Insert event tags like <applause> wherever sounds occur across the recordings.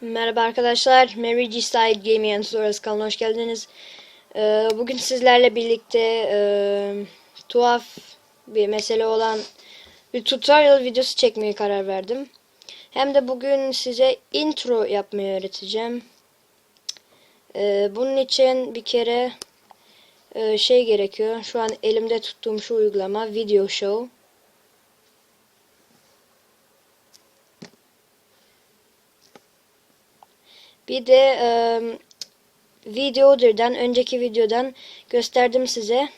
Merhaba arkadaşlar, Mary G Style Gaming Tutorials kanalına hoş geldiniz. Ee, bugün sizlerle birlikte e, tuhaf bir mesele olan bir tutorial videosu çekmeye karar verdim. Hem de bugün size intro yapmayı öğreteceğim. Ee, bunun için bir kere e, şey gerekiyor. Şu an elimde tuttuğum şu uygulama Video Show. Bir de e, Videoder'dan önceki videodan gösterdim size.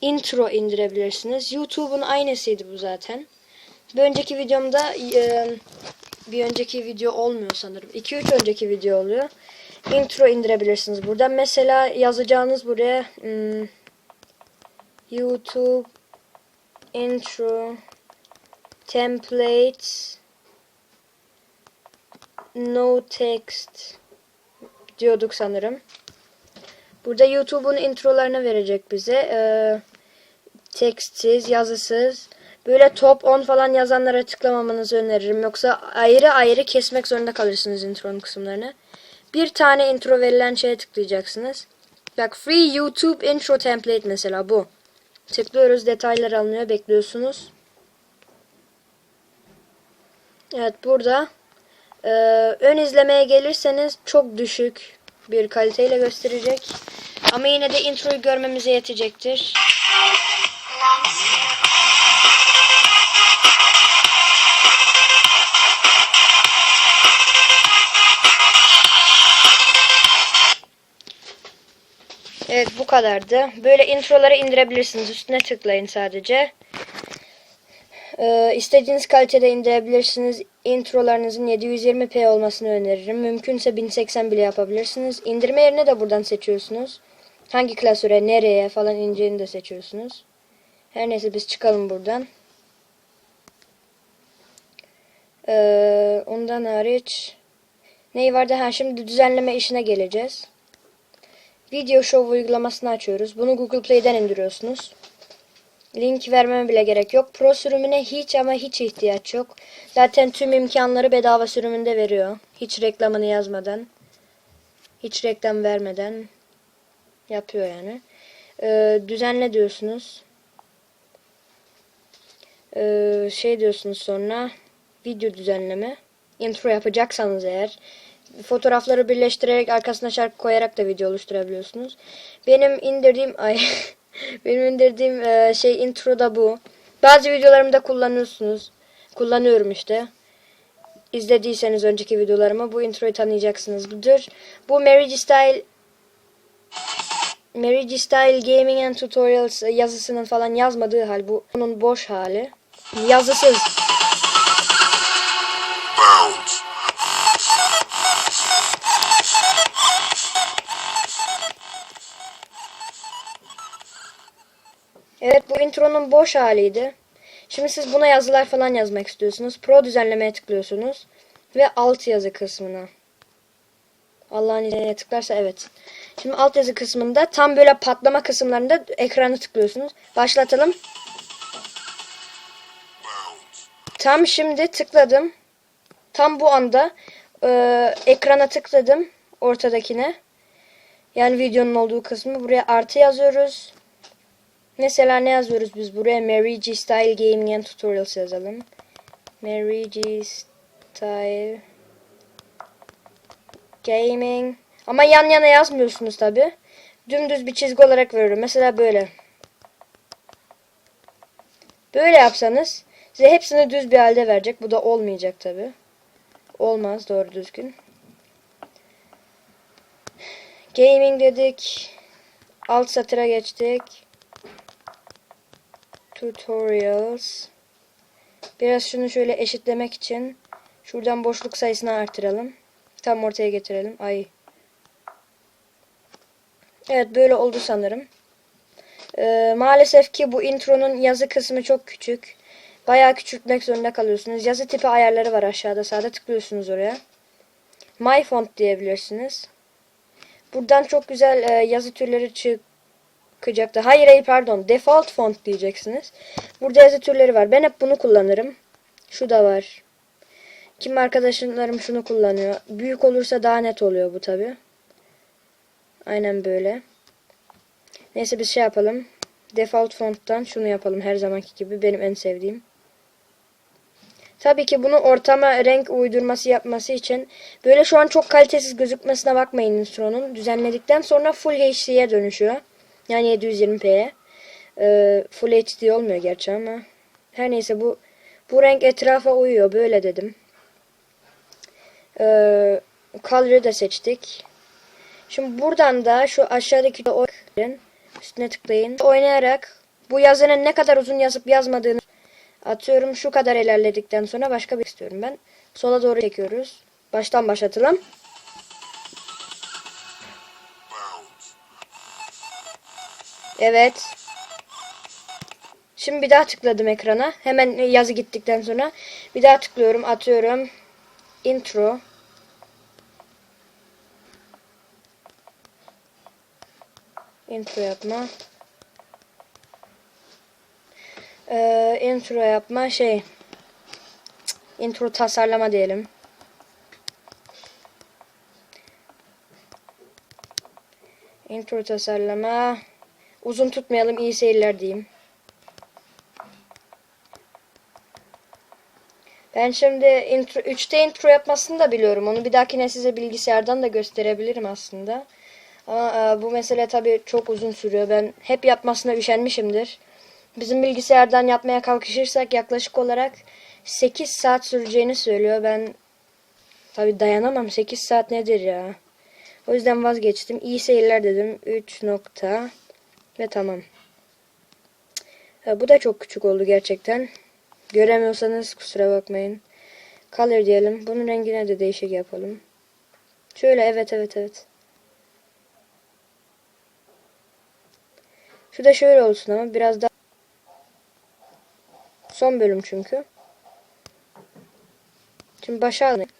Intro indirebilirsiniz. YouTube'un aynısıydı bu zaten. Bir önceki videomda e, bir önceki video olmuyor sanırım. 2-3 önceki video oluyor. Intro indirebilirsiniz buradan. Mesela yazacağınız buraya hmm, YouTube intro templates no text diyorduk sanırım. Burada YouTube'un introlarını verecek bize. Ee, tekstsiz, yazısız. Böyle top 10 falan yazanlara tıklamamanızı öneririm. Yoksa ayrı ayrı kesmek zorunda kalırsınız intronun kısımlarını. Bir tane intro verilen şeye tıklayacaksınız. Bak free YouTube intro template mesela bu. Tıklıyoruz detaylar alınıyor bekliyorsunuz. Evet burada ee, ön izlemeye gelirseniz çok düşük bir kaliteyle gösterecek. Ama yine de introyu görmemize yetecektir. Evet bu kadardı. Böyle introları indirebilirsiniz. Üstüne tıklayın sadece. Ee, istediğiniz kalitede indirebilirsiniz. Introlarınızın 720p olmasını öneririm. Mümkünse 1080 bile yapabilirsiniz. İndirme yerine de buradan seçiyorsunuz. Hangi klasöre, nereye falan ineceğini de seçiyorsunuz. Her neyse biz çıkalım buradan. Ee, ondan hariç neyi vardı? Ha şimdi düzenleme işine geleceğiz. Video Show uygulamasını açıyoruz. Bunu Google Play'den indiriyorsunuz. Link vermeme bile gerek yok. Pro sürümüne hiç ama hiç ihtiyaç yok. Zaten tüm imkanları bedava sürümünde veriyor. Hiç reklamını yazmadan. Hiç reklam vermeden yapıyor yani. Ee, düzenle diyorsunuz. Ee, şey diyorsunuz sonra video düzenleme. Intro yapacaksanız eğer fotoğrafları birleştirerek arkasına şarkı koyarak da video oluşturabiliyorsunuz. Benim indirdiğim ay <laughs> benim indirdiğim e, şey intro da bu. Bazı videolarımda kullanıyorsunuz. Kullanıyorum işte. İzlediyseniz önceki videolarımı bu introyu tanıyacaksınız. Budur. Bu Mary G Style Mary G Style Gaming and Tutorials yazısının falan yazmadığı hal bu. Onun boş hali. Yazısız. İntronun boş haliydi. Şimdi siz buna yazılar falan yazmak istiyorsunuz. Pro düzenlemeye tıklıyorsunuz. Ve alt yazı kısmına. Allah'ın izniyle tıklarsa evet. Şimdi alt yazı kısmında tam böyle patlama kısımlarında ekranı tıklıyorsunuz. Başlatalım. Tam şimdi tıkladım. Tam bu anda e, ekrana tıkladım. Ortadakine. Yani videonun olduğu kısmı. Buraya artı yazıyoruz. Mesela ne yazıyoruz biz buraya? Mary G Style Gaming and Tutorials yazalım. Mary G Style Gaming. Ama yan yana yazmıyorsunuz tabi. Dümdüz bir çizgi olarak veriyorum. Mesela böyle. Böyle yapsanız size hepsini düz bir halde verecek. Bu da olmayacak tabi. Olmaz doğru düzgün. Gaming dedik. Alt satıra geçtik. Tutorials. Biraz şunu şöyle eşitlemek için şuradan boşluk sayısını artıralım. Tam ortaya getirelim. Ay. Evet böyle oldu sanırım. Ee, maalesef ki bu intronun yazı kısmı çok küçük. Bayağı küçültmek zorunda kalıyorsunuz. Yazı tipi ayarları var aşağıda sağda tıklıyorsunuz oraya. My font diyebilirsiniz. Buradan çok güzel e, yazı türleri çıkacaktı. Hayır hayır pardon. Default font diyeceksiniz. Burada yazı türleri var. Ben hep bunu kullanırım. Şu da var. Kim arkadaşlarım şunu kullanıyor. Büyük olursa daha net oluyor bu tabi. Aynen böyle. Neyse biz şey yapalım. Default font'tan şunu yapalım her zamanki gibi. Benim en sevdiğim. Tabii ki bunu ortama renk uydurması yapması için böyle şu an çok kalitesiz gözükmesine bakmayın Intro'nun. Düzenledikten sonra Full HD'ye dönüşüyor. Yani 720p'ye. Ee, Full HD olmuyor gerçi ama. Her neyse bu bu renk etrafa uyuyor. Böyle dedim. Ee, color'ı da seçtik. Şimdi buradan da şu aşağıdaki oyun üstüne tıklayın. Oynayarak bu yazının ne kadar uzun yazıp yazmadığını atıyorum. Şu kadar ilerledikten sonra başka bir istiyorum ben. Sola doğru çekiyoruz. Baştan başlatalım. Evet. Şimdi bir daha tıkladım ekrana. Hemen yazı gittikten sonra bir daha tıklıyorum, atıyorum. Intro. Intro yapma. Ee, intro yapma şey. Intro tasarlama diyelim. Intro tasarlama. Uzun tutmayalım. iyi seyirler diyeyim. Ben şimdi intro, 3'te intro yapmasını da biliyorum. Onu bir dahakine size bilgisayardan da gösterebilirim aslında. Ama e, bu mesele tabii çok uzun sürüyor. Ben hep yapmasına üşenmişimdir. Bizim bilgisayardan yapmaya kalkışırsak yaklaşık olarak 8 saat süreceğini söylüyor. Ben tabii dayanamam. 8 saat nedir ya? O yüzden vazgeçtim. İyi seyirler dedim. 3 nokta. Ve tamam. Bu da çok küçük oldu gerçekten. Göremiyorsanız kusura bakmayın. Color diyelim. Bunun rengine de değişik yapalım. Şöyle evet evet evet. Şu da şöyle olsun ama biraz daha son bölüm çünkü. Şimdi başa alayım.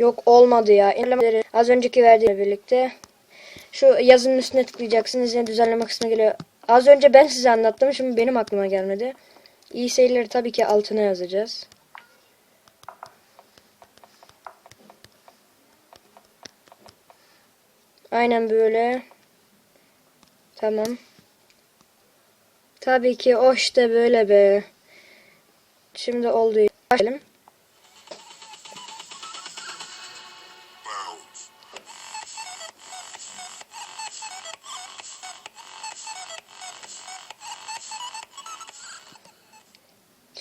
Yok olmadı ya. İlerlemeleri az önceki verdiğimle birlikte. Şu yazının üstüne tıklayacaksınız. Yine düzenleme kısmına geliyor. Az önce ben size anlattım. Şimdi benim aklıma gelmedi. İyi seyirleri tabii ki altına yazacağız. Aynen böyle. Tamam. Tabii ki o işte böyle be. Şimdi oldu. Başlayalım.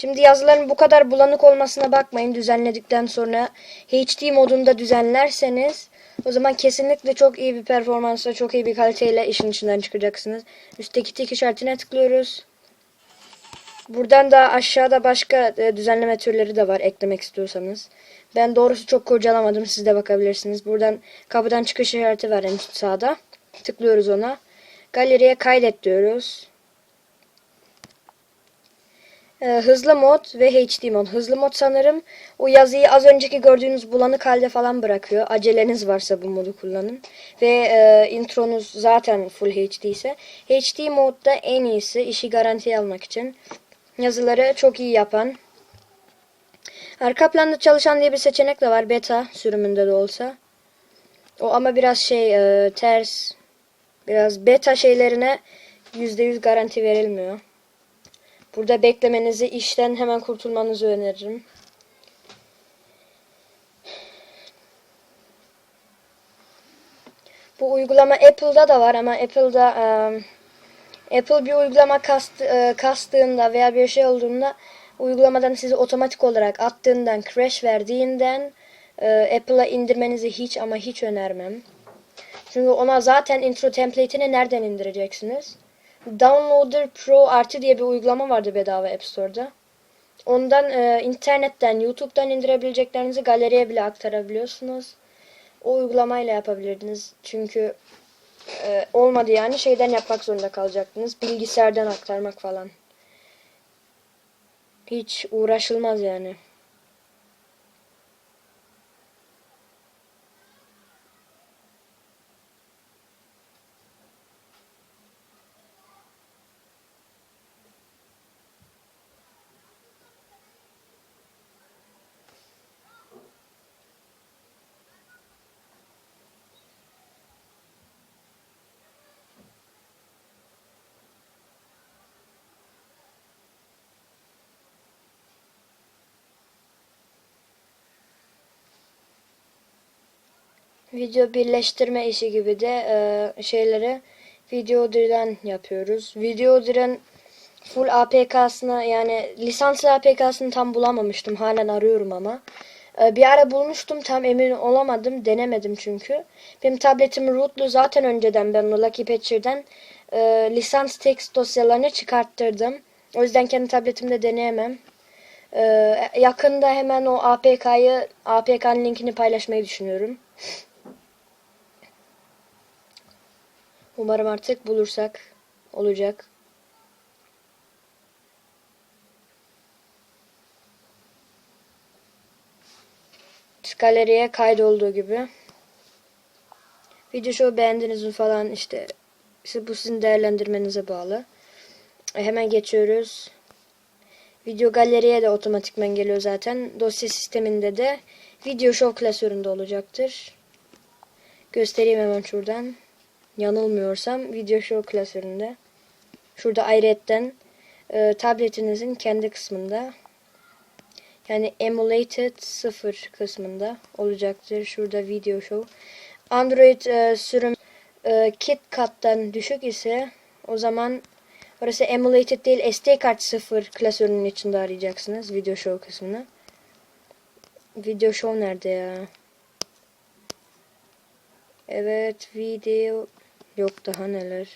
Şimdi yazıların bu kadar bulanık olmasına bakmayın düzenledikten sonra HD modunda düzenlerseniz o zaman kesinlikle çok iyi bir performansla çok iyi bir kaliteyle işin içinden çıkacaksınız. Üstteki tik işaretine tıklıyoruz. Buradan da aşağıda başka e, düzenleme türleri de var eklemek istiyorsanız. Ben doğrusu çok kurcalamadım siz de bakabilirsiniz. Buradan kapıdan çıkış işareti var en sağda. Tıklıyoruz ona. Galeriye kaydet diyoruz. Ee, hızlı mod ve HD mod. Hızlı mod sanırım o yazıyı az önceki gördüğünüz bulanık halde falan bırakıyor. Aceleniz varsa bu modu kullanın. Ve e, intronuz zaten full HD ise. HD modda en iyisi işi garantiye almak için. Yazıları çok iyi yapan. Arka planda çalışan diye bir seçenek de var beta sürümünde de olsa. O ama biraz şey e, ters. Biraz beta şeylerine %100 garanti verilmiyor. Burada beklemenizi, işten hemen kurtulmanızı öneririm. Bu uygulama Apple'da da var ama Apple'da eee, Apple bir uygulama kast, eee, kastığında veya bir şey olduğunda uygulamadan sizi otomatik olarak attığından, crash verdiğinden eee, Apple'a indirmenizi hiç ama hiç önermem. Çünkü ona zaten intro template'ini nereden indireceksiniz? Downloader Pro artı diye bir uygulama vardı bedava App Store'da. Ondan e, internetten, YouTube'dan indirebileceklerinizi galeriye bile aktarabiliyorsunuz. O uygulamayla yapabilirdiniz. Çünkü e, olmadı yani şeyden yapmak zorunda kalacaktınız. Bilgisayardan aktarmak falan. Hiç uğraşılmaz yani. Video birleştirme işi gibi de e, şeyleri Videodir'den yapıyoruz. Videodir'in full APK'sını yani lisanslı APK'sını tam bulamamıştım. Halen arıyorum ama. E, bir ara bulmuştum tam emin olamadım. Denemedim çünkü. Benim tabletim rootlu zaten önceden ben Lucky Patcher'den e, lisans text dosyalarını çıkarttırdım. O yüzden kendi tabletimde deneyemem. E, yakında hemen o APK'yı APK'nın linkini paylaşmayı düşünüyorum. Umarım artık bulursak olacak. Galeriye kaydolduğu gibi. Video show beğendiniz mi falan işte, işte bu sizin değerlendirmenize bağlı. E, hemen geçiyoruz. Video galeriye de otomatikman geliyor zaten. Dosya sisteminde de video show klasöründe olacaktır. Göstereyim hemen şuradan yanılmıyorsam video show klasöründe. Şurada ayrıyetten e, tabletinizin kendi kısmında yani emulated 0 kısmında olacaktır. Şurada video show. Android e, sürüm e, KitKat'tan düşük ise o zaman orası emulated değil SD kart 0 klasörünün içinde arayacaksınız video show kısmını. Video show nerede ya? Evet video yok daha neler.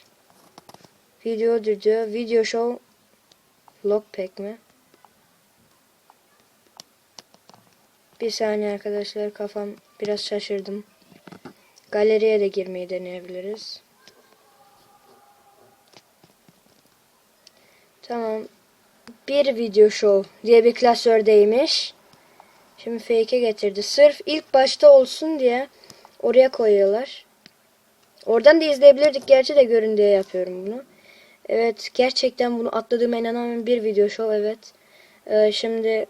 Videodur diyor. Video show Lockpack mi? Bir saniye arkadaşlar kafam biraz şaşırdım. Galeriye de girmeyi deneyebiliriz. Tamam. Bir video show diye bir klasördeymiş. Şimdi fake'e getirdi. Sırf ilk başta olsun diye oraya koyuyorlar. Oradan da izleyebilirdik gerçi de görün diye yapıyorum bunu. Evet gerçekten bunu atladığıma inanamıyorum. Bir video show evet. Ee, şimdi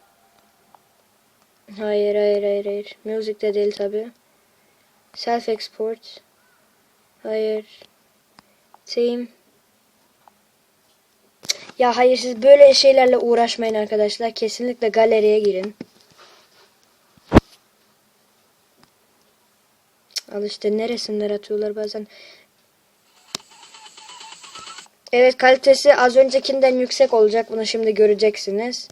hayır hayır hayır hayır. Music de değil tabi. Self export. Hayır. Team. Ya hayır siz böyle şeylerle uğraşmayın arkadaşlar. Kesinlikle galeriye girin. Al işte ne resimler atıyorlar bazen. Evet kalitesi az öncekinden yüksek olacak. Bunu şimdi göreceksiniz.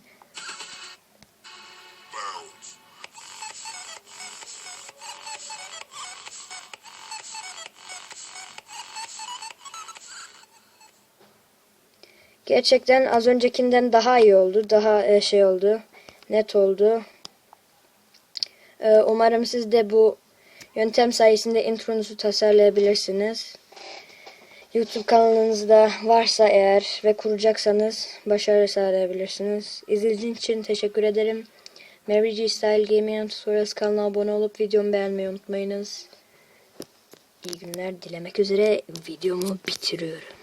Gerçekten az öncekinden daha iyi oldu. Daha e, şey oldu. Net oldu. E, Umarım siz de bu yöntem sayesinde intronuzu tasarlayabilirsiniz. YouTube kanalınızda varsa eğer ve kuracaksanız başarı sağlayabilirsiniz. İzlediğiniz için teşekkür ederim. Mary G Style Gaming Tutorials kanalına abone olup videomu beğenmeyi unutmayınız. İyi günler dilemek üzere videomu bitiriyorum.